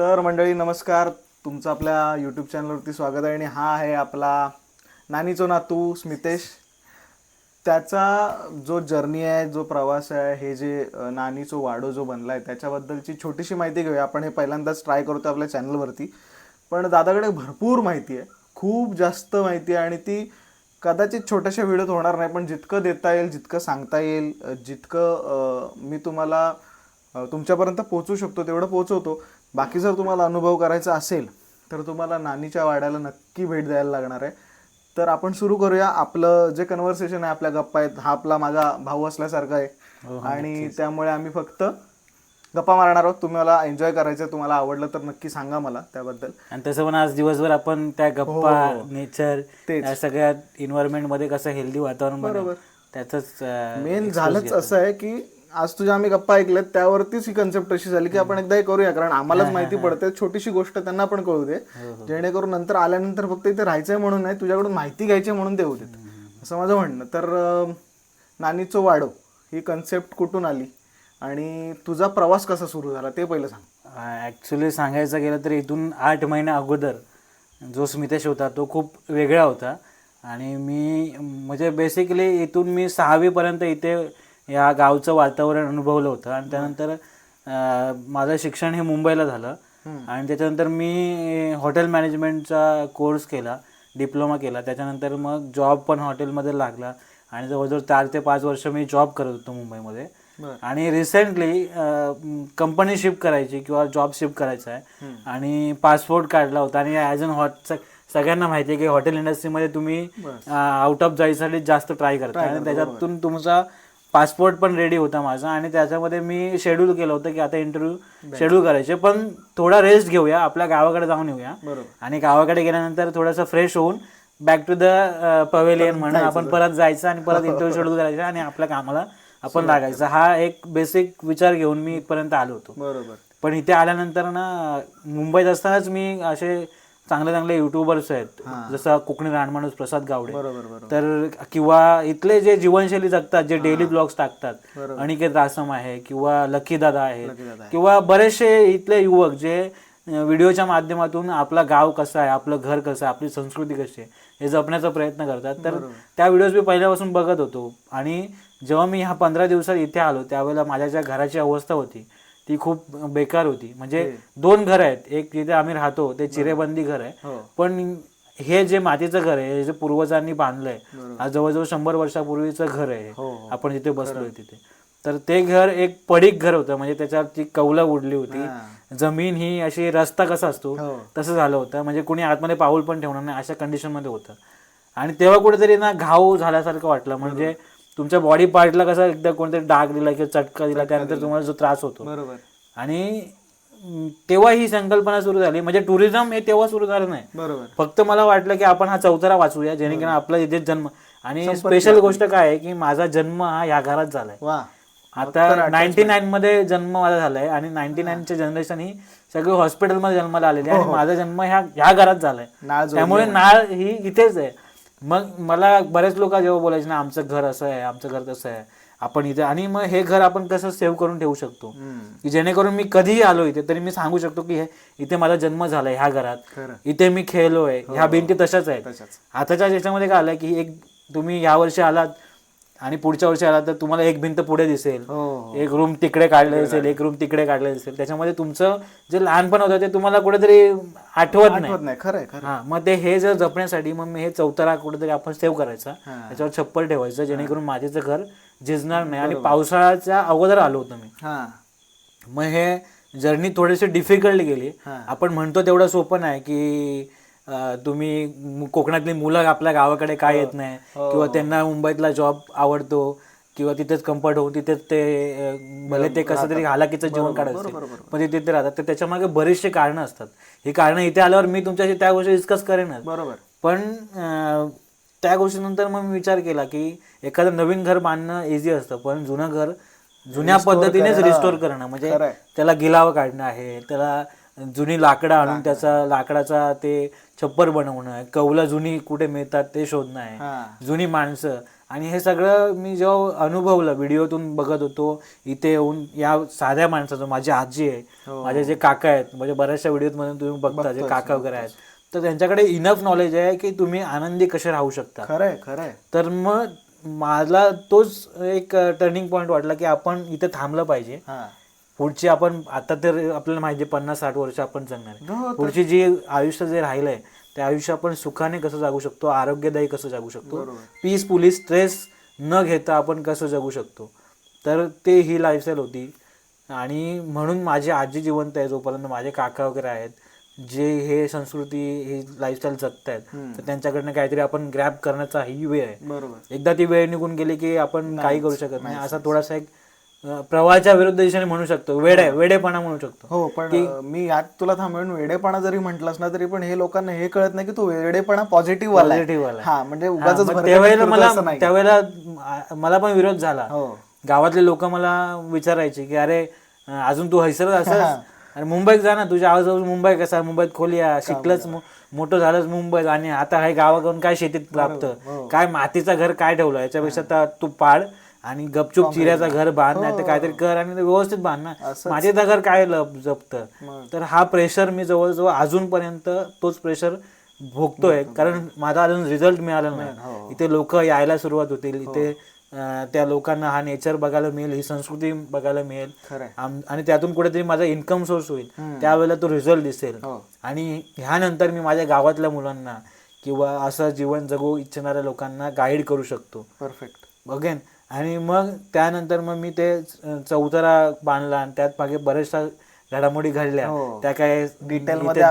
तर मंडळी नमस्कार. तुमचं आपल्या यूट्यूब चॅनलवरती स्वागत आहे आणि हा आहे आपला नानीचो नातू स्मितेश. त्याचा जो जर्नी आहे जो प्रवास आहे हे जे नानीचो वाडो जो बनला आहे त्याच्याबद्दलची छोटीशी माहिती घेऊया. आपण हे पहिल्यांदाच ट्राय करतो आपल्या चॅनलवरती पण दादाकडे भरपूर माहिती आहे. खूप जास्त माहिती आहे आणि ती कदाचित छोट्याशा व्हिडिओत होणार नाही पण जितकं देता येईल जितकं सांगता येईल जितकं मी तुम्हाला तुमच्यापर्यंत पोहोचू शकतो तेवढं पोहोचवतो. बाकी जर तुम्हाला अनुभव करायचा असेल तर तुम्हाला नानीच्या वाड्याला नक्की भेट द्यायला लागणार आहे. तर आपण सुरू करूया. आपलं जे कन्व्हर्सेशन आहे आपल्या गप्पा आहेत हा आपला माझा भाऊ असल्यासारखा आहे. आणि त्यामुळे आम्ही फक्त गप्पा मारणार आहोत. तुम्हाला एन्जॉय करायचं तुम्हाला आवडलं तर नक्की सांगा मला त्याबद्दल. आणि तसं पण आज दिवसभर आपण त्या गप्पा हो. नेचर तेच. या सगळ्या इन्व्हायरमेंटमध्ये कसं हेल्दी वातावरण बरोबर. त्याच मेन झालंच असं आहे की आज तुझ्या आम्ही गप्पा ऐकल्यात त्यावरतीच ही कन्सेप्ट अशी झाली की आपण एकदा हे करूया कारण आम्हालाच माहिती पडते. छोटीशी गोष्ट त्यांना पण कळू दे. जेणेकरून नंतर आल्यानंतर फक्त इथे राहायचंय म्हणून नाही तुझ्याकडून माहिती घ्यायची म्हणून ते होते असं माझं म्हणणं. तर नानीचो वाडो ही कन्सेप्ट कुठून आली? आणि तुझा प्रवास कसा सुरू झाला ते पहिलं सांग. ॲक्च्युली सांगायचं गेलं तर इथून आठ महिन्या अगोदर जो स्मितेश होता तो खूप वेगळा होता. आणि मी म्हणजे बेसिकली इथून मी सहावीपर्यंत इथे या गावचं वातावरण अनुभवलं होतं. आणि त्यानंतर माझं शिक्षण हे मुंबईला झालं. आणि त्याच्यानंतर मी हॉटेल मॅनेजमेंटचा कोर्स केला डिप्लोमा केला. त्याच्यानंतर मग जॉब पण हॉटेलमध्ये लागला. आणि जवळजवळ चार ते पाच वर्ष मी जॉब करत होतो मुंबईमध्ये. आणि रिसेंटली कंपनी शिफ्ट करायची किंवा जॉब शिफ्ट करायचा आहे. आणि पासपोर्ट काढला होता. आणि ॲज अन हॉट सगळ्यांना माहिती आहे की हॉटेल इंडस्ट्रीमध्ये तुम्ही आउट ऑफ जायसाठी जास्त ट्राय करता. आणि त्याच्यातून तुमचा पासपोर्ट पण रेडी होता माझा आणि त्याच्यामध्ये मी शेड्यूल केलं होतं की आता इंटरव्ह्यू शेड्यूल करायचे. पण थोडा रेस्ट घेऊया आपल्या गावाकडे जाऊन येऊया. आणि गावाकडे गेल्यानंतर थोडंसं फ्रेश होऊन बॅक टू द पवेलियन म्हणून आपण परत जायचं आणि परत इंटरव्ह्यू शेड्यूल करायचं आणि आपल्या कामाला आपण लागायचं. हा एक बेसिक विचार घेऊन मी इथपर्यंत आलो होतो. बरोबर. पण इथे आल्यानंतर ना मुंबईत असतानाच मी असे चांगले चांगले युट्यूबर्स आहेत. जसं कोकणी रानमाणूस प्रसाद गावडे. तर किंवा इथले जे जीवनशैली जगतात जे डेली ब्लॉग्स टाकतात अनिकेत रासम आहे किंवा लकी दादा आहे किंवा बरेचसे इथले युवक जे व्हिडिओच्या माध्यमातून आपला गाव कसा आहे आपलं घर कसं आहे आपली संस्कृती कशी आहे हे जपण्याचा प्रयत्न करतात. तर त्या व्हिडिओज मी पहिल्यापासून बघत होतो. आणि जेव्हा मी ह्या पंधरा दिवसात इथे आलो त्यावेळेला माझ्या ज्या घराची अवस्था होती ती खूप बेकार होती. म्हणजे दोन घर आहेत. एक जिथे आम्ही राहतो ते चिरेबंदी घर आहे. हो. पण हे जे मातीचं घर आहे हे जे पूर्वजांनी बांधलंय आज जवळजवळ शंभर वर्षापूर्वीचं घर आहे हे. हो. आपण जिथे बसलोय तिथे. तर ते घर एक पडीक घर होतं. म्हणजे त्याच्यावरती कौलं उडली होती. जमीन ही अशी रस्ता कसा असतो. तसं झालं होतं. म्हणजे कुणी आतमध्ये पाऊल पण ठेवणार नाही अशा कंडिशनमध्ये होतं. आणि तेव्हा कुठेतरी ना घाव झाल्यासारखं वाटलं. म्हणजे तुमच्या बॉडी पार्टला कसं एकदा कोणतरी डाग दिला किंवा चटका दिला त्यानंतर तुम्हाला जो त्रास होतो. बरोबर. आणि तेव्हा ही संकल्पना सुरू झाली. म्हणजे टुरिझम हे तेव्हा सुरू झालं नाही. बरोबर. फक्त मला वाटलं की आपण हा चौथरा वाचूया जेणेकरून आपला इथे जन्म आणि स्पेशल गोष्ट काय आहे की माझा जन्म हा या घरात झालाय. वा. आता नाईन्टी नाईन मध्ये जन्म माझा झालाय आणि नाईन्टी नाईनचे जनरेशन ही सगळी हॉस्पिटलमध्ये जन्माला आलेली आहे आणि माझा जन्म ह्या ह्या घरात झालाय. त्यामुळे नाळ ही इथेच आहे. मग मला बरेच लोक जेव्हा बोलायचे ना आमचं घर असं आहे आमचं घर तसं आहे आपण इथे आणि मग हे घर आपण कसं सेव्ह करून ठेवू शकतो. की जेणेकरून मी कधीही आलो इथे तरी मी सांगू शकतो की हे इथे माझा जन्म झालाय ह्या घरात. इथे मी खेळलोय ह्या भिंती तशाच आहेत. आताच्या याच्यामध्ये काय आलं की एक तुम्ही या वर्षी आलात आणि पुढच्या वर्षी आलात तर तुम्हाला एक भिंत पुढे दिसेल. हो. एक रूम तिकडे काढले दिसेल एक रूम तिकडे काढले दिसेल त्याच्यामध्ये तुमचं जे लहानपण होतं ते तुम्हाला कुठेतरी आठवत नाही. खरं हा मग ते हे जर जपण्यासाठी मग मी हे चौतारा कुठेतरी आपण सेव्ह करायचा. त्याच्यावर छप्पर ठेवायचं जेणेकरून माझेचं घर झिजणार नाही आणि पावसाळ्याच्या अगोदर आलो होतो मी. मग हे जर्नी थोडीशी डिफिकल्ट गेली. आपण म्हणतो तेवढं सोपं नाही की तुम्ही कोकणातली मुलं आपल्या गावाकडे काय येत नाही किंवा त्यांना मुंबईतला जॉब आवडतो किंवा तिथेच कम्फर्ट होऊन तिथेच ते भले ते कसं तरी हालाकीचं जीवन असतील पण ते तिथे राहतात. तर त्याच्यामागे बरीचशी कारणं असतात. ही कारणं इथे आल्यावर मी तुमच्याशी त्या गोष्टी डिस्कस करेनच. बरोबर. पण त्या गोष्टीनंतर मग मी विचार केला की एखादं नवीन घर बांधणं इझी असतं पण जुनं घर जुन्या पद्धतीनेच रिस्टोर करणं. म्हणजे. त्याला गिलाव काढणं आहे त्याला जुनी लाकडं आणून त्याचा लाकडाचा ते छप्पर बनवणं आहे कौला जुनी कुठे मिळतात ते शोधणं आहे. जुनी माणसं. आणि हे सगळं मी जेव्हा अनुभवलं व्हिडिओतून बघत होतो इथे येऊन या साध्या माणसाचं माझी आजी आहे हो. माझे जे काका आहेत म्हणजे बऱ्याचशा व्हिडिओमध्ये तुम्ही बघता जे काका वगैरे आहेत. तर त्यांच्याकडे इनफ नॉलेज आहे की तुम्ही आनंदी कसे राहू शकता. खरंय खरंय. तर मग मला तोच एक टर्निंग पॉईंट वाटला की आपण इथे थांबलं पाहिजे. पुढची आपण आता तर आपल्याला माहिती पन्नास साठ वर्ष आपण जगणार आहे. हो, पुढची जी आयुष्य जे राहिलंय ते आयुष्य आपण सुखाने कसं जगू शकतो आरोग्यदायी कसं जगू शकतो. पीसफुली स्ट्रेस न घेता आपण कसं जगू शकतो. तर ते ही लाईफस्टाईल होती. आणि म्हणून माझी आजी जिवंत आहे जोपर्यंत माझे काका वगैरे आहेत जे हे संस्कृती ही लाईफस्टाईल जगत आहेत तर त्यांच्याकडनं काहीतरी आपण ग्रॅप करण्याचा ही वेळ आहे. एकदा ती वेळ निघून गेली की आपण काही करू शकत नाही. असा थोडासा एक प्रवाहाच्या विरुद्ध दिशेने म्हणू शकतो. वेड आहे वेडेपणा म्हणू शकतो. हो पण मी यात तुला थांबवून वेडेपणा जरी म्हटलास ना तरी पण हे लोकांना हे कळत नाही की तू वेडेपणा पॉझिटिव्ह. हा म्हणजे हा, त्यावेळेला मला त्यावेळेला मला पण विरोध झाला. हो. गावातले लोक मला विचारायचे की अरे अजून तू हैसरच असं अरे मुंबईत जा ना तुझ्या आजूबाजू मुंबई कसा मुंबईत खोलिया शिकलंच मोठं झालंच मुंबईत आणि आता हे गावाकडून काय शेतीत प्राप्त? हो. काय मातीचं घर काय ठेवलं? याच्यापेक्षा तू पाड. आणि गपचूप चिऱ्याचं घर बांध नाही तर काहीतरी कर आणि व्यवस्थित बांध ना. मातीचं घर काय लप जपत. तर हा प्रेशर मी जवळजवळ अजूनपर्यंत तोच प्रेशर भोगतोय. कारण माझा अजून रिझल्ट मिळाला हो. नाही इथे लोक यायला सुरुवात होतील. इथे अं, त्या लोकांना हा नेचर बघायला मिळेल ही संस्कृती बघायला मिळेल. आणि त्यातून कुठेतरी माझा इन्कम सोर्स होईल. त्यावेळेला तो रिझल्ट दिसेल. हो. आणि ह्यानंतर मी माझ्या गावातल्या मुलांना किंवा असं जीवन जगू इच्छिणाऱ्या लोकांना गाईड करू शकतो. परफेक्ट बघेन. आणि मग त्यानंतर मग मी ते अं, चौथरा बांधला आणि त्यात मागे बऱ्याचशा घडामोडी घडल्या हो. त्या काय डिटेल मध्ये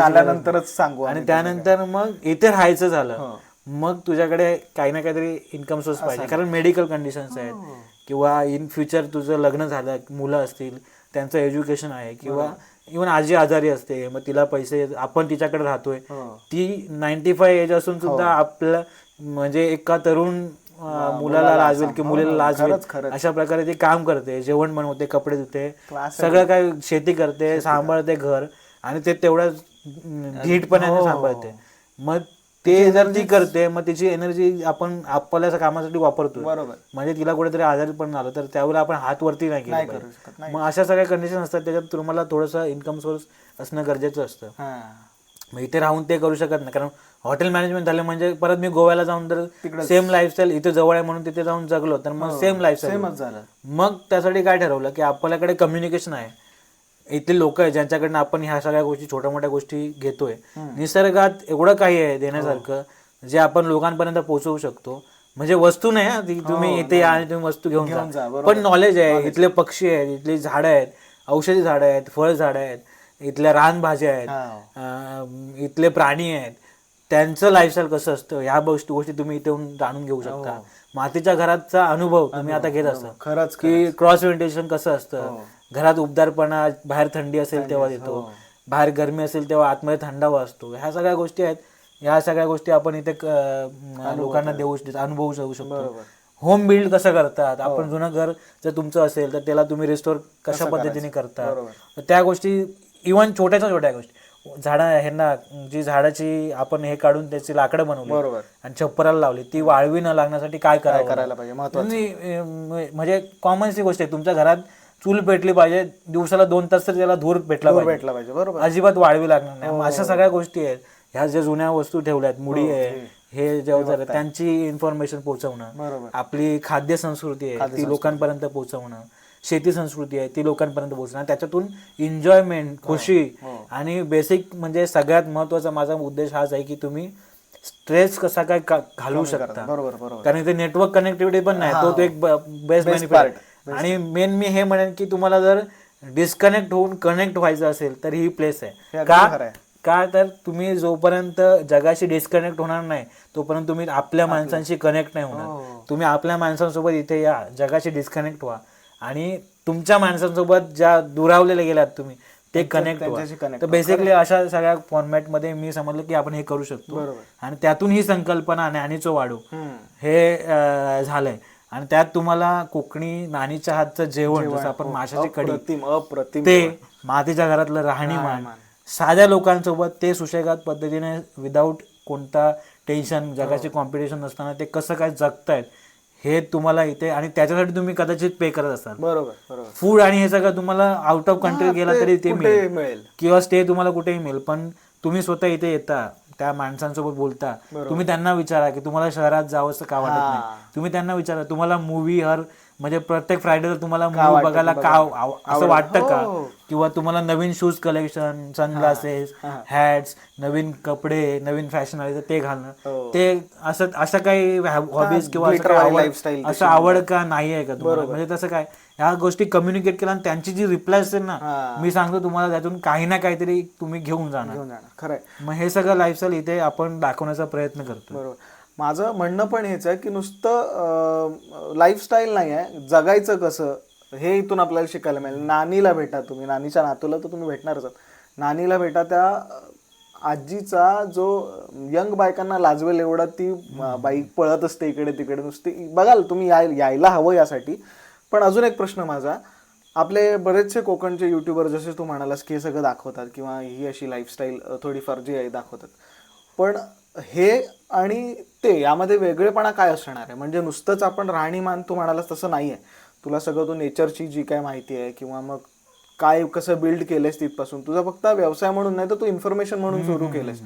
आल्यानंतरच सांगू. आणि त्यानंतर मग इथे राहायचं झालं हो. मग तुझ्याकडे काही ना काहीतरी इन्कम सोर्स पाहिजे कारण मेडिकल कंडिशन्स आहेत हो. किंवा इन फ्युचर तुझं लग्न झालं मुलं असतील त्यांचं एज्युकेशन आहे किंवा इव्हन आजी आजारी असते मग तिला पैसे आपण तिच्याकडे राहतोय. ती नाईन्टी फाय एज असून सुद्धा आपलं म्हणजे एका तरुण मुलाला लाजवेल की मुलीला लाजवेल. अशा प्रकारे ती काम करते जेवण बनवते कपडे धुते सगळं काय शेती करते सांभाळते घर आणि ते तेवढ्याच हो, सांभाळते. मग ते जर ती करते मग तिची एनर्जी आपण आपल्या कामासाठी वापरतो बरोबर. म्हणजे तिला कुठेतरी आजारी पण आलं तर त्यावेळेला आपण हात वरती नाही केला मग अशा सगळ्या कंडिशन असतात त्याच्यात तुम्हाला थोडंसं इन्कम सोर्स असणं गरजेचं असतं. हा. मग इथे राहून ते करू शकत नाही कारण हॉटेल मॅनेजमेंट झालं म्हणजे परत मी गोव्याला जाऊन तर सेम लाईफस्टाईल इथे जवळ आहे म्हणून तिथे जाऊन जगलो. तर मग सेम लाईफस्टाईल झालं. मग त्यासाठी काय ठरवलं की आपल्याकडे कम्युनिकेशन आहे. इथले लोक आहेत ज्यांच्याकडनं आपण ह्या सगळ्या गोष्टी छोट्या मोठ्या गोष्टी घेतोय. निसर्गात एवढं काही आहे देण्यासारखं जे आपण लोकांपर्यंत पोहोचवू शकतो. म्हणजे वस्तू नाही हा तुम्ही इथे या आणि तुम्ही वस्तू घेऊन जा. पण नॉलेज आहे इथले पक्षी आहेत इथली झाडं आहेत औषधी झाडं आहेत फळ झाडं आहेत इथल्या रानभाज्या आहेत हा. इथले प्राणी आहेत. त्यांचं लाईफस्टाईल कसं असतं? ह्या गोष्टी गोष्टी तुम्ही इथे येऊन जाणून घेऊ शकता. मातीच्या घराचा अनुभव तुम्ही आता घेत असता. खरंच की क्रॉस व्हेंटिलेशन कसं असतं? घरात उबदारपणा बाहेर थंडी असेल तेव्हा येतो. बाहेर गरमी असेल तेव्हा आतमध्ये थंडावा असतो. ह्या सगळ्या गोष्टी आहेत. ह्या सगळ्या गोष्टी आपण इथे लोकांना देऊ अनुभवू शकू शकतो. होम बिल्ड कसं करतात? आपण जुनं घर जर तुमचं असेल तर त्याला तुम्ही रिस्टोर कशा पद्धतीने करता त्या गोष्टी इव्हन छोट्याच्या छोट्या गोष्टी. झाडं ह्यांना जी झाडाची आपण हे काढून त्याची लाकडं बनवली बरोबर. आणि छप्पराला लावली ती वाळवी न लागण्यासाठी काय करावं? करायला पाहिजे? महत्वाचं. तुम्ही, अं, म्हणजे कॉमन सी गोष्ट आहे तुमच्या घरात चूल पेटली पाहिजे दिवसाला दोन तास तरी त्याला धूर पेटला पाहिजे. भेटला पाहिजे बरोबर. अजिबात वाढवी लागणार नाही. मग अशा सगळ्या गोष्टी आहेत. ह्या ज्या जुन्या वस्तू ठेवल्यात मुडी आहे हे जे अवजार त्यांची इन्फॉर्मेशन पोहोचवणं बरोबर. आपली खाद्य संस्कृती आहे ती लोकांपर्यंत पोहोचवणं शेती संस्कृती आहे ती लोकांपर्यंत पोहोचणं त्याच्यातून एन्जॉयमेंट खुशी आणि बेसिक म्हणजे सगळ्यात महत्त्वाचा माझा उद्देश हाच आहे की तुम्ही स्ट्रेस कसा काय घालवू शकता. बरोबर बरोबर. कारण इथे नेटवर्क कनेक्टिव्हिटी पण नाही तो तो एक बेस्ट बेनिफिट आणि मेन मी हे म्हणेन की तुम्हाला जर डिस्कनेक्ट होऊन कनेक्ट व्हायचं असेल तर ही प्लेस हे आहे का. का तर तुम्ही जोपर्यंत जगाशी डिस्कनेक्ट होणार नाही तोपर्यंत तुम्ही आपल्या माणसांशी कनेक्ट नाही हो. होणार तुम्ही आपल्या माणसांसोबत इथे या जगाशी डिस्कनेक्ट व्हा. आणि तुमच्या माणसांसोबत ज्या दुरावलेले गेलात तुम्ही ते कनेक्ट connect तर बेसिकली अशा सगळ्या फॉर्मॅटमध्ये मी समजलं की आपण हे करू शकतो. आणि त्यातून ही संकल्पना ज्ञानीचो वाढू. हे झालंय. आणि त्यात तुम्हाला कोकणी नानीच्या हातचं जेवण जसं आपण माशाची कढी अप्रतिम अप्रतिम ते मातीच्या घरातलं राहणीमान साध्या लोकांसोबत ते सुशेगात पद्धतीने विदाऊट कोणता टेन्शन जगाची कॉम्पिटिशन नसताना ते कसं काय जगतायत हे तुम्हाला इथे आणि त्याच्यासाठी तुम्ही कदाचित पे करत असाल बरोबर बरोबर. फूड आणि हे सगळं तुम्हाला आउट ऑफ कंट्री गेला तरी ते मिळेल. किंवा स्टे तुम्हाला कुठेही मिळेल पण तुम्ही स्वतः इथे येता त्या माणसांसोबत बोलता. तुम्ही त्यांना विचारा की तुम्हाला शहरात जावंसं का वाटत. नाही? तुम्ही त्यांना विचारा तुम्हाला मूवी हर म्हणजे प्रत्येक फ्रायडेला तुम्हाला मूवी बघायला का आव- असं वाटतं का? हो. किंवा तुम्हाला नवीन शूज कलेक्शन सनग्लासेस हॅट्स नवीन कपडे नवीन फॅशन आले तर ते घालणं. हो. ते असं असं काही हॉबीज किंवा असं काही आवड- lifestyle असं आवड का नाही आहे का तुम्हाला? म्हणजे तसं काय? ह्या गोष्टी कम्युनिकेट केल्या आणि त्यांची जी रिप्लाय असेल ना हा. मी सांगतो तुम्हाला त्यातून काही ना काहीतरी तुम्ही घेऊन जाणार. घेऊन जाणार. खरंय. मग हे सगळं लाईफस्टाईल इथे आपण दाखवण्याचा प्रयत्न करतो बरोबर. माझं म्हणणं पण हेच आहे की नुसतं लाईफस्टाईल नाही आहे जगायचं कसं हे इथून आपल्याला शिकायला मिळेल. नानीला भेटा तुम्ही. नानीच्या नातूला तर तुम्ही भेटणारच आहात. नानीला भेटा त्या आजीचा जो यंग बायकांना लाजवेल एवढा ती बाईक पळत असते इकडे तिकडे. नुसती बघाल तुम्ही याय यायला हवं यासाठी. पण अजून एक प्रश्न माझा. आपले बरेचसे कोकणचे युट्यूबर जसे तू म्हणालास की हे सगळं दाखवतात किंवा ही अशी लाईफस्टाईल थोडीफार जी आहे दाखवतात. पण हे आणि ते यामध्ये वेगळेपणा काय असणार आहे? म्हणजे नुसतंच आपण राहणीमान तू म्हणालास तसं नाही आहे तुला सगळं तू नेचरची जी काय माहिती आहे किंवा मग काय कसं बिल्ड केलंयस तिथपासून तुझा फक्त व्यवसाय म्हणून नाही तर तू इन्फॉर्मेशन म्हणून सुरू केलंयस.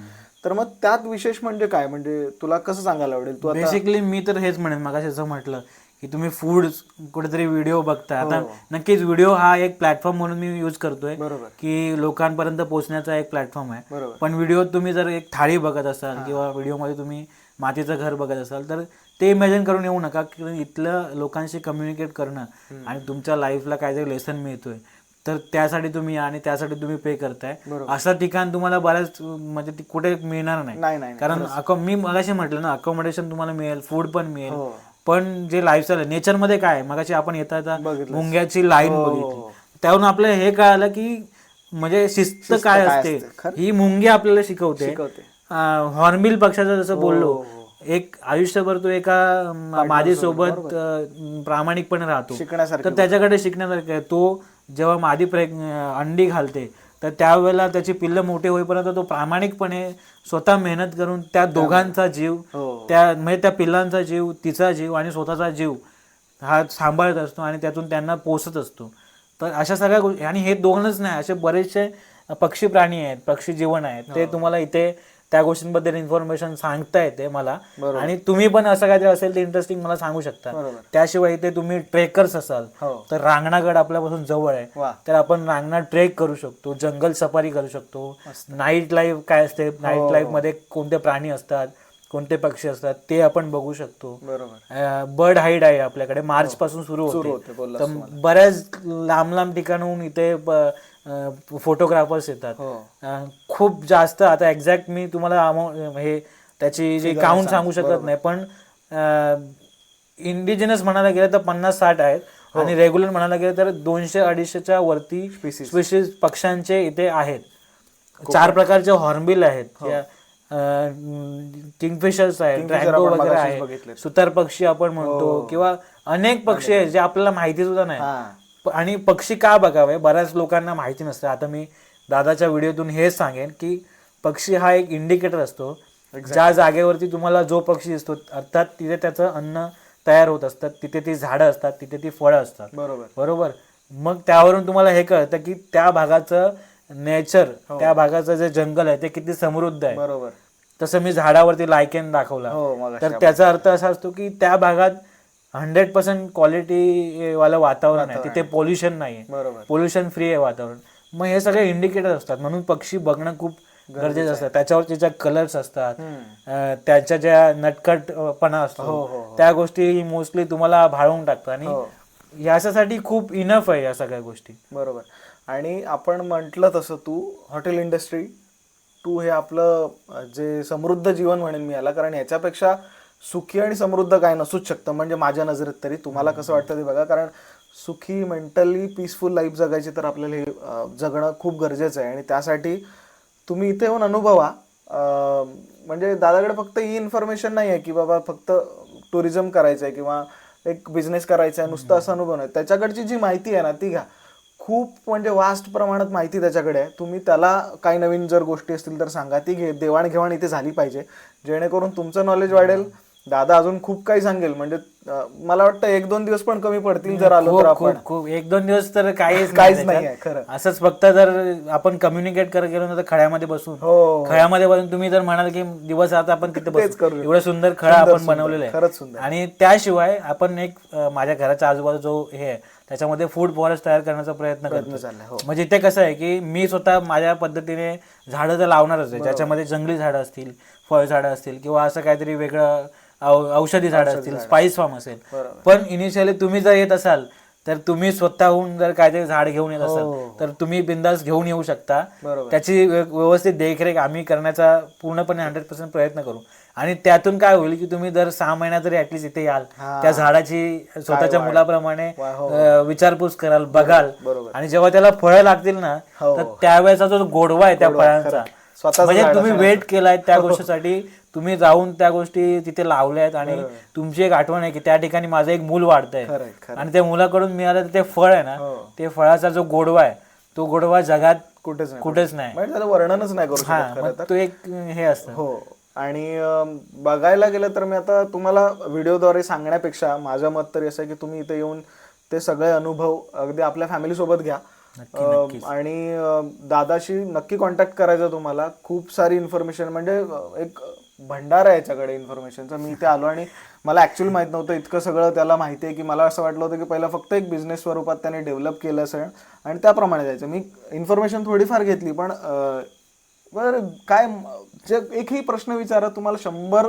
तर मग त्यात विशेष म्हणजे काय? म्हणजे तुला कसं सांगायला आवडेल? तू बेसिकली मी तर हेच म्हणेन मग असं म्हटलं की तुम्ही फूड कुठेतरी व्हिडिओ बघता. आता नक्कीच व्हिडिओ हा एक प्लॅटफॉर्म म्हणून मी यूज करतोय की लोकांपर्यंत पोहोचण्याचा एक प्लॅटफॉर्म आहे. पण व्हिडिओ तुम्ही जर एक थाळी बघत असाल किंवा व्हिडिओमध्ये तुम्ही मातीचं घर बघत असाल तर ते इमॅजिन करून येऊ नका की इथलं लोकांशी कम्युनिकेट करणं आणि तुमच्या लाईफला काहीतरी लेसन मिळतोय. तर त्यासाठी तुम्ही आणि त्यासाठी तुम्ही पे करताय. असं ठिकाण तुम्हाला बऱ्याच म्हणजे ती कुठे मिळणार नाही. कारण अको- मी मगाशी म्हटलं ना अकोमोडेशन तुम्हाला मिळेल फूड पण मिळेल. हो. पण जे लाईफस्टाईल आहे नेचरमध्ये काय? मगाशी आपण येता येता. मुंग्याची लाईन हो, हो, बघितली हो. त्यावरून आपल्याला हे कळालं की म्हणजे शिस्त काय असते. ही मुंगी आपल्याला शिकवते. हॉर्नबिल पक्षाचं जसं बोललो हो, एक आयुष्यभर तो एका माझी सोबत प्रामाणिकपणे राहतो तर त्याच्याकडे शिकण्यासारखं आहे तो जेव्हा मादी अंडी घालते तर त्यावेळेला त्याची पिल्लं मोठे होईपर्यंत तो प्रामाणिकपणे स्वतः मेहनत करून त्या दोघांचा जीव हो. त्या म्हणजे त्या पिल्लांचा जीव तिचा जीव आणि स्वतःचा जीव हा सांभाळत असतो आणि त्यातून त्यांना पोसत असतो. तर अशा सगळ्या गोष्टी आणि हे दोनच नाही असे बरेचसे पक्षी प्राणी आहेत पक्षी जीवन आहेत. ते तुम्हाला इथे त्या गोष्टींबद्दल इन्फॉर्मेशन सांगता येते मला. आणि तुम्ही पण असं काहीतरी असेल ते इंटरेस्टिंग मला सांगू शकता. त्याशिवाय इथे तुम्ही ट्रेकर्स असाल हो. तर रांगणागड आपल्यापासून जवळ आहे. तर आपण रांगणा ट्रेक करू शकतो जंगल सफारी करू शकतो. नाईट लाईफ काय असते? हो. नाईट लाईफमध्ये कोणते प्राणी असतात? कोणते पक्षी असतात? ते आपण बघू शकतो. बरोबर. बर्ड हाईड आहे आपल्याकडे. मार्च पासून सुरू हो. होते तर बऱ्याच लांब लांब ठिकाणहून इथे फोटोग्राफर्स येतात. हो. खूप जास्त आता एक्झॅक्ट मी तुम्हाला हे त्याची जे काउंट सांगू. शकत नाही पण इंडिजिनस म्हणायला गेलं तर पन्नास साठ आहेत आणि रेग्युलर म्हणायला गेलं तर दोनशे अडीचशेच्या वरती. स्पेशीज पक्ष्यांचे इथे आहेत. चार प्रकारचे हॉर्नबिल आहेत. किंगफिशर्स आहेत Kingfisher ड्रॅगो आपण वगैरे आहेत. सुतार पक्षी आपण म्हणतो किंवा अनेक पक्षी आहेत जे आपल्याला माहिती सुद्धा नाही. हा. आणि पक्षी का बघावे? बऱ्याच लोकांना माहिती नसतं. आता मी दादाच्या व्हिडिओतून हेच सांगेन की पक्षी हा एक इंडिकेटर असतो. ज्या जागेवरती तुम्हाला जो पक्षी दिसतो अर्थात तिथे त्याचं अन्न तयार होत असतात तिथे ती झाडं असतात तिथे ती फळं असतात. बरोबर. बरोबर? मग त्यावरून तुम्हाला हे कळतं की त्या भागाचं नेचर त्या भागाचं जे जंगल आहे ते किती समृद्ध आहे. बरोबर. तसं मी झाडावरती लायकेन दाखवला. हो तर त्याचा अर्थ असा असतो की त्या भागात हंड्रेड पर्सेंट क्वालिटी वालं वातावरण आहे तिथे पोल्युशन नाही बरोबर. पोल्युशन फ्री आहे वातावरण. मग हे सगळे इंडिकेटर असतात. म्हणून पक्षी बघणं खूप गरजेचं असतं. त्याच्यावरचे ज्या कलर्स असतात. त्यांच्या ज्या नटखटपणा हो, असतो हो, त्या गोष्टी मोस्टली तुम्हाला भाळून टाकतात. आणि हो. याच्यासाठी खूप इनफ आहे या सगळ्या गोष्टी. बरोबर. आणि आपण म्हटलं तसं तू हॉटेल इंडस्ट्री तू हे आपलं जे समृद्ध जीवन म्हणेन मी याला कारण याच्यापेक्षा सुखी आणि समृद्ध काय नसूच शकतं म्हणजे माझ्या नजरेत तरी. तुम्हाला कसं वाटतं ते बघा कारण सुखी मेंटली पीसफुल लाईफ जगायची तर आपल्याला हे जगणं खूप गरजेचं आहे. आणि त्यासाठी तुम्ही इथे येऊन अनुभवा. म्हणजे दादाकडे फक्त ही इन्फॉर्मेशन नाही आहे की बाबा फक्त टुरिझम करायचं आहे किंवा एक बिझनेस करायचा आहे नुसतं असं अनुभव नाही. त्याच्याकडची जी माहिती आहे ना ती घ्या. खूप म्हणजे वास्ट प्रमाणात माहिती त्याच्याकडे आहे. तुम्ही त्याला काही नवीन जर गोष्टी असतील तर सांगा. ती घे देवाणघेवाण इथे झाली पाहिजे. जेणेकरून तुमचं नॉलेज वाढेल. दादा अजून खूप काही सांगेल. म्हणजे मला वाटतं एक दोन दिवस पण कमी पडतील जर आलो तर खूप आपण. खूप एक दोन दिवस तर काहीच काहीच नाही खरं. असंच फक्त जर आपण कम्युनिकेट करत गेलो ना तर खळ्यामध्ये बसून. हो. खळ्यामध्ये बसून तुम्ही जर म्हणाल की दिवस आता आपण तिथे बसू. करूया. एवढं सुंदर खळा आपण. बनवलेलं आहे. खरंच सुंदर. आणि त्याशिवाय आपण एक माझ्या घराच्या आजूबाजू जो हे आहे त्याच्यामध्ये फूड फॉरेस्ट तयार करण्याचा प्रयत्न करतो हो. म्हणजे ते कसं आहे की मी स्वतः माझ्या पद्धतीने झाडं तर लावणारच आहे. ज्याच्यामध्ये जंगली झाडं असतील फळ झाडं असतील किंवा असं काहीतरी वेगळं औषधी झाडं असतील स्पाइस फार्म असेल. पण इनिशियली तुम्ही जर येत असाल तर तुम्ही स्वतःहून जर काहीतरी झाड घेऊन येत असाल हो. तर तुम्ही बिंदास घेऊन येऊ शकता. त्याची व्य- व्यवस्थित देखरेख आम्ही करण्याचा पूर्णपणे हंड्रेड पर्सेंट प्रयत्न करू आणि त्यातून काय होईल की तुम्ही दर सहा महिन्यात तरी ऍटलीस्ट इथे याल हा. त्या झाडाची स्वतःच्या. मुलाप्रमाणे हो. अं, विचारपूस कराल बघाल. आणि जेव्हा त्याला फळं लागतील ना हो. तर त्यावेळेचा जो गोडवा आहे त्या फळांचा म्हणजे तुम्ही. वेट केलाय त्या गोष्टीसाठी तुम्ही जाऊन त्या गोष्टी तिथे लावल्यात आणि तुमची एक आठवण आहे की त्या ठिकाणी माझं एक मूल वाढतंय. खरं आहे. आणि त्या मुलाकडून मिळालं ते फळ आहे ना हो. ते फळाचा जो गोडवा आहे तो गोडवा जगात कुठेच नाही. कुठेच नाही. म्हणजे त्याचं वर्णनच नाही करू हा तो एक हे असतं. हो. आणि बघायला गेलं तर मी आता तुम्हाला व्हिडिओद्वारे सांगण्यापेक्षा माझं मत तरी असं की तुम्ही इथे येऊन ते सगळे अनुभव अगदी आपल्या फॅमिली सोबत घ्या. आणि दादाशी नक्की कॉन्टॅक्ट करायचा तुम्हाला. खूप सारी इन्फॉर्मेशन म्हणजे एक भंडार आहे याच्याकडे इन्फॉर्मेशनचा मी इथे आलो आणि मला ऍक्च्युअली माहीत नव्हतं इतकं सगळं त्याला माहिती आहे की मला असं वाटलं होतं की पहिला फक्त एक बिझनेस स्वरूपात त्याने डेव्हलप केलं असेल आणि त्याप्रमाणे जायचं मी इन्फॉर्मेशन थोडीफार घेतली पण बरं काय जे एकही प्रश्न विचारा तुम्हाला शंभर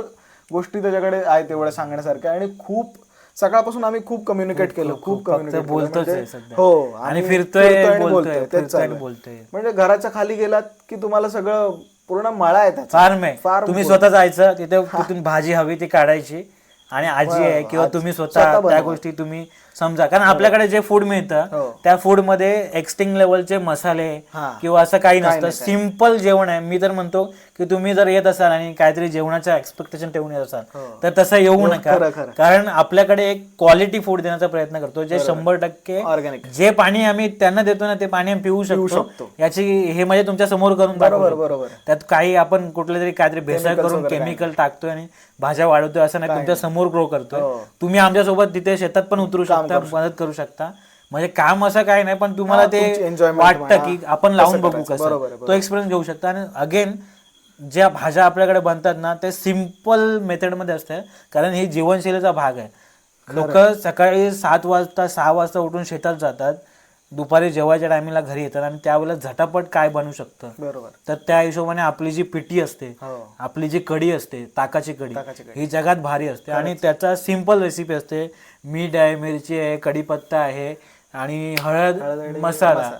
गोष्टी त्याच्याकडे आहेत तेवढ्या सांगण्यासारख्या आणि खूप सकाळपासून आम्ही खूप कम्युनिकेट केलं खूप कम्युनिकेट आहे सध्या. हो आणि फिरतोय, बोलतोय. बोलतोय. म्हणजे घराच्या खाली गेलात की तुम्हाला सगळं पूर्ण मळा आहे त्याचा. फार्म आहे तुम्ही स्वतः जायचं तिथे तिथून भाजी हवी ती काढायची आणि आजी आहे किंवा तुम्ही स्वतः त्या गोष्टी तुम्ही समजा कारण आपल्याकडे जे फूड मिळतं हो. त्या फूडमध्ये एक्स्टिंग लेवलचे मसाले हा. किंवा असं काही नसतं. सिंपल जेवण आहे. मी तर म्हणतो की तुम्ही जर येत असाल आणि काहीतरी जेवणाच्या एक्सपेक्टेशन ठेवून येत असाल तर तसं येऊ नका. हो. कारण आपल्याकडे एक क्वालिटी फूड देण्याचा प्रयत्न करतो जे शंभर टक्के ऑर्गॅनिक जे पाणी आम्ही त्यांना देतो ना ते पाणी आम्ही पिऊ शकतो. शकतो. याची हे म्हणजे तुमच्यासमोर करून बरोबर. बरोबर. त्यात काही आपण कुठले तरी काहीतरी भेसळ करून केमिकल टाकतोय आणि भाज्या वाढवतोय असं नाही तुमच्यासमोर ग्रो करतोय. हो. तुम्ही आमच्यासोबत तिथे शेतात पण उतरू शकता मदत करू शकता. म्हणजे काम असं काही नाही पण तुम्हाला ते वाटतं. की आपण लावून बघू. कसं. तो एक्सपिरियन्स घेऊ शकता. आणि अगेन ज्या भाज्या आपल्याकडे बनतात ना ते सिंपल मेथडमध्ये असते कारण ही जीवनशैलीचा भाग आहे. लोक सकाळी सात वाजता सहा वाजता उठून शेतात जातात दुपारी जेवायच्या टायमिंगला घरी येतात आणि त्यावेळेला झटापट काय बनू शकतं. बरोबर. तर त्या हिशोबाने आपली जी पिटी असते हो. आपली जी कढी असते ताकाची कढी. ही जगात भारी असते. आणि त्याचा सिंपल रेसिपी असते मीठ आहे मिरची आहे कढीपत्ता आहे आणि हळद मसाला.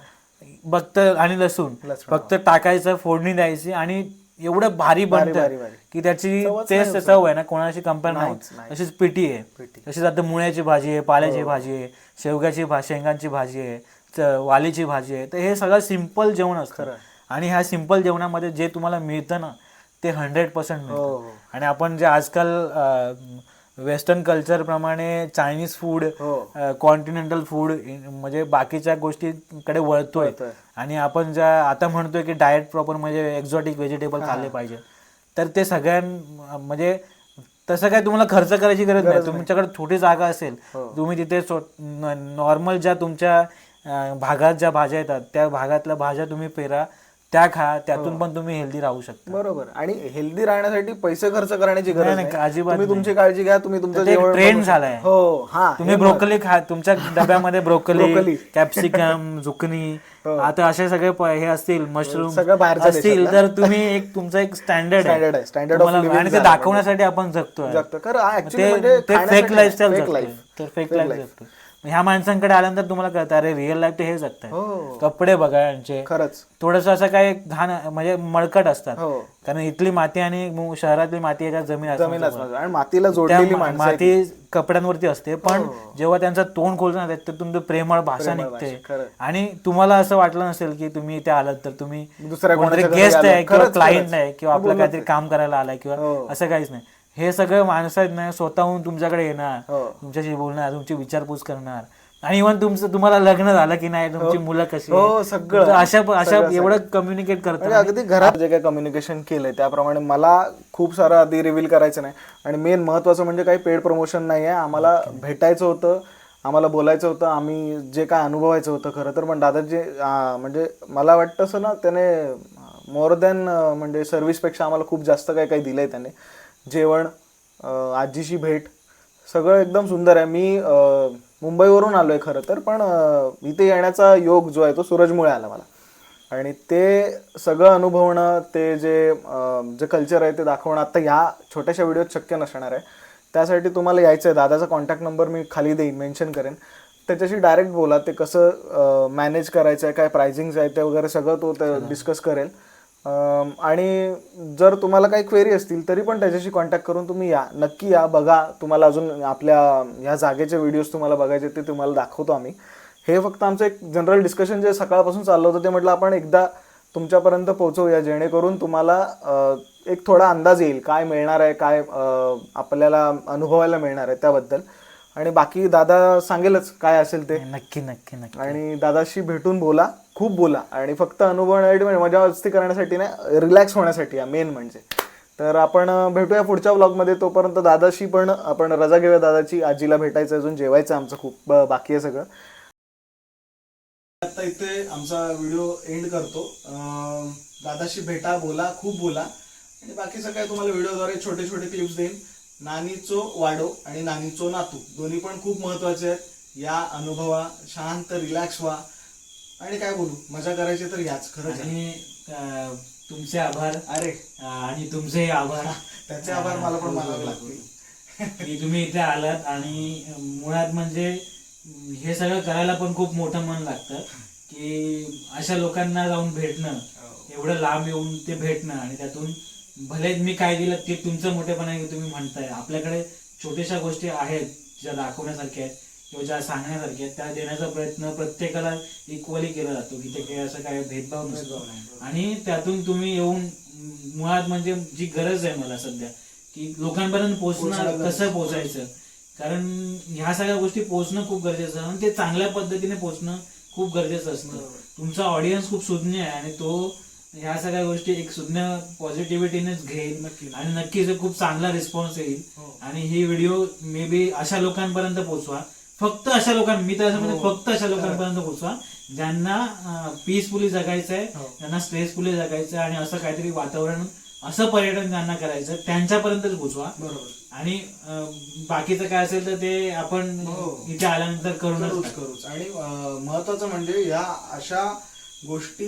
फक्त आणि लसूण. फक्त टाकायचं फोडणी द्यायची आणि एवढं भारी बनतं. की त्याची टेस्ट चव आहे ना कोणाशी कंपेअर नाही. तशीच पिठी आहे. तशीच आता मुळ्याची भाजी आहे हो. पाल्याची भाजी आहे शेवग्याची भा शेंगांची भाजी आहे च- वालीची भाजी आहे. तर हे सगळं सिंपल जेवण असतं. आणि ह्या सिंपल जेवणामध्ये जे तुम्हाला मिळतं ना ते हंड्रेड पर्सेंट हो मिळतं. हो आणि आपण जे आजकाल वेस्टर्न कल्चर प्रमाणे चायनीज फूड हो. कॉन्टिनेंटल फूड म्हणजे बाकीच्या गोष्टीकडे वळतोय. वळतोय. आणि आपण ज्या आता म्हणतोय की डाएट प्रॉपर म्हणजे एक्झॉटिक व्हेजिटेबल खाल्ले पाहिजे. तर ते सगळ्यां म्हणजे तसं काय तुम्हाला खर्च करायची गरज नाही. तुमच्याकडे छोटी जागा असेल हो. तुम्ही तिथे नॉर्मल ज्या तुमच्या भागात ज्या भाज्या येतात त्या भागातल्या भाज्या तुम्ही पेरा त्या खा त्यातून पण तुम्ही हेल्दी राहू शकता. बरोबर. आणि हेल्दी राहण्यासाठी पैसे खर्च करण्याची गरज नाही, अजिबात तुम्ही तुमची काळजी घ्या तुम्ही तुमचं ट्रेंड बनवू झालाय. हो हा तुम्ही ब्रोकली खा तुमच्या डब्यामध्ये ब्रोकली. कॅप्सिकम झुकनी आता असे सगळे हे असतील मशरूम बाहेरच्या असतील तर तुम्ही एक तुमचं एक स्टँडर्ड आहे. Living आणि ते दाखवण्यासाठी आपण जगतोय. जगतो फेक लाईफस्टाईल फेक लाईफ जगतोय. मग ह्या माणसांकडे आल्यानंतर तुम्हाला कळतं अरे रिअल लाईफ ते हे जगताय हो कपडे बघा यांचे खरंच थोडस असं काय घाण म्हणजे मळकट असतात हो कारण इथली माती आणि शहरातली माती याच्यात जमीन. आणि मातीला जोडलेली. माती कपड्यांवरती असते पण हो. जेव्हा त्यांचं तोंड खोलतं ना त्यातून तो प्रेमळ भाषा निघते. आणि तुम्हाला असं वाटलं नसेल की तुम्ही इथे आलात तर तुम्ही दुसऱ्या कोणतरी गेस्ट. आहे किंवा क्लायंट. नाही किंवा आपलं काहीतरी काम करायला आलाय किंवा. असं काहीच नाही हे सगळं माणसं आहेत ना स्वतःहून तुमच्याकडे येणार. हो. तुमच्याशी बोलणार तुमची विचारपूस करणार. आणि इव्हन तुमचं तुम्हाला लग्न झालं की नाही तुमची मुलं कशी हो? सगळं. अशा अशा एवढं कम्युनिकेट म्हणजे करतात अगदी घरात जे काही कम्युनिकेशन केलंय त्याप्रमाणे मला खूप सारं आधी रिव्हील करायचं नाही. आणि मेन महत्वाचं म्हणजे काही पेड प्रमोशन नाही आहे आम्हाला भेटायचं होतं आम्हाला बोलायचं होतं आम्ही जे काय अनुभवायचं होतं खरं तर पण दादाजी म्हणजे मला वाटतं असं ना त्याने मोर दॅन म्हणजे सर्व्हिसपेक्षा आम्हाला खूप जास्त काही काही दिलंय त्याने. जेवण आजीची भेट सगळं एकदम सुंदर आहे. मी मुंबईवरून आलोय खरं तर पण इथे येण्याचा योग जो आहे तो सूरजमुळे आला मला. आणि ते सगळं अनुभवणं ते जे जे कल्चर आहे ते दाखवणं आता ह्या छोट्याशा व्हिडिओत शक्य नसणार आहे. त्यासाठी तुम्हाला यायचं आहे. दादाचा कॉन्टॅक्ट नंबर मी खाली देईन मेन्शन करेन. त्याच्याशी डायरेक्ट बोला ते कसं मॅनेज करायचं आहे काय प्राइसिंग आहे ते वगैरे सगळं तो डिस्कस करेल. आणि जर तुम्हाला काही क्वेरी असतील तरी पण त्याच्याशी कॉन्टॅक्ट करून तुम्ही या. नक्की या बघा. तुम्हाला अजून आपल्या ह्या जागेचे व्हिडिओज तुम्हाला बघायचे ते तुम्हाला दाखवतो आम्ही. हे फक्त आमचं एक जनरल डिस्कशन जे सकाळपासून चाललं होतं ते म्हटलं आपण एकदा तुमच्यापर्यंत पोहोचवूया जेणेकरून तुम्हाला एक थोडा अंदाज येईल. काय मिळणार आहे काय आपल्याला अनुभवायला मिळणार आहे त्याबद्दल. आणि बाकी दादा सांगेलच काय असेल ते. नक्की नक्की नक्की. आणि दादाशी भेटून बोला खूप बोला. आणि फक्त अनुभवण्यासाठी म्हणजे मजा मस्ती करण्यासाठी नाही रिलॅक्स होण्यासाठी मेन म्हणजे. तर आपण भेटूया पुढच्या व्लॉगमध्ये तोपर्यंत दादाशी पण आपण रजा घेऊया. दादाची आजीला भेटायचं अजून जेवायचं आमचं खूप बाकी आहे सगळं. आता इथे आमचा व्हिडिओ एंड करतो. दादाशी भेटा बोला खूप बोला. आणि बाकीचं काय तुम्हाला व्हिडिओद्वारे छोटे छोटे क्लिप्स देईन. नानीचो वाडो आणि नानीचो नातू. दोन्ही पण खूप महत्त्वाचे आहेत. या अनुभवा शांत रिलॅक्स व्हा. आणि काय बोलू? मजा करायची तर याच खरंच. आणि तुमचे आभार. अरे. आणि तुमचे आभार. त्याचे आभार मला पण मानावे लागतील. की तुम्ही इथे आलात आणि मुळात म्हणजे हे सगळं करायला पण खूप मोठं मन लागतं की अशा लोकांना जाऊन भेटणं. एवढं लांब येऊन ते भेटणं आणि त्यातून भले मी काय दिलं ते तुमचं मोठेपण तुम्ही म्हणताय. आपल्याकडे छोट्याशा गोष्टी आहेत ज्या दाखवण्यासारख्या आहेत किंवा ज्या सांगण्यासारख्या आहेत त्या देण्याचा प्रयत्न प्रत्येकाला इक्वली केला जातो की ते काही असं काय भेदभाव नसतो. आणि त्यातून तुम्ही येऊन मुळात म्हणजे जी गरज आहे मला सध्या की लोकांपर्यंत पोहोचणं कसं पोहोचायचं? कारण ह्या सगळ्या गोष्टी पोहोचणं खूप गरजेचं आहे आणि ते चांगल्या पद्धतीने पोहोचणं खूप गरजेचं असतं. तुमचा ऑडियन्स खूप सुज्ञ आहे आणि तो ह्या सगळ्या गोष्टी एक सुज्ञ पॉझिटिव्हिटीनेच घेईल आणि नक्कीच खूप चांगला रिस्पॉन्स येईल. आणि ही व्हिडिओ मे बी अशा लोकांपर्यंत पोहोचवा. फक्त अशा लोकां मी तर असं म्हणजे फक्त अशा लोकांपर्यंत पोहोचवा ज्यांना पीसफुली जगायचं आहे त्यांना स्ट्रेसफुली जगायचं आणि असं काहीतरी वातावरण असं पर्यटन ज्यांना करायचं त्यांच्यापर्यंतच पोहोचवा. बरोबर. आणि अं, बाकीचं काय असेल तर ते आपण हो. इथे आल्यानंतर करूनच करूच. आणि अं, महत्वाचं म्हणजे या अशा गोष्टी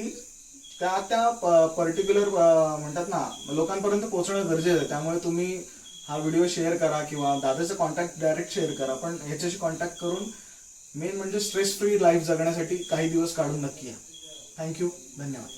त्या त्या पर्टिक्युलर म्हणतात ना लोकांपर्यंत पोहोचणं गरजेचं आहे. त्यामुळे तुम्ही हा व्हिडिओ शेअर करा किंवा दादाचा कॉन्टॅक्ट डायरेक्ट शेअर करा. पण ह्याच्याशी कॉन्टॅक्ट करून मेन म्हणजे स्ट्रेस फ्री लाईफ जगण्यासाठी काही दिवस काढून नक्की या. थँक्यू धन्यवाद.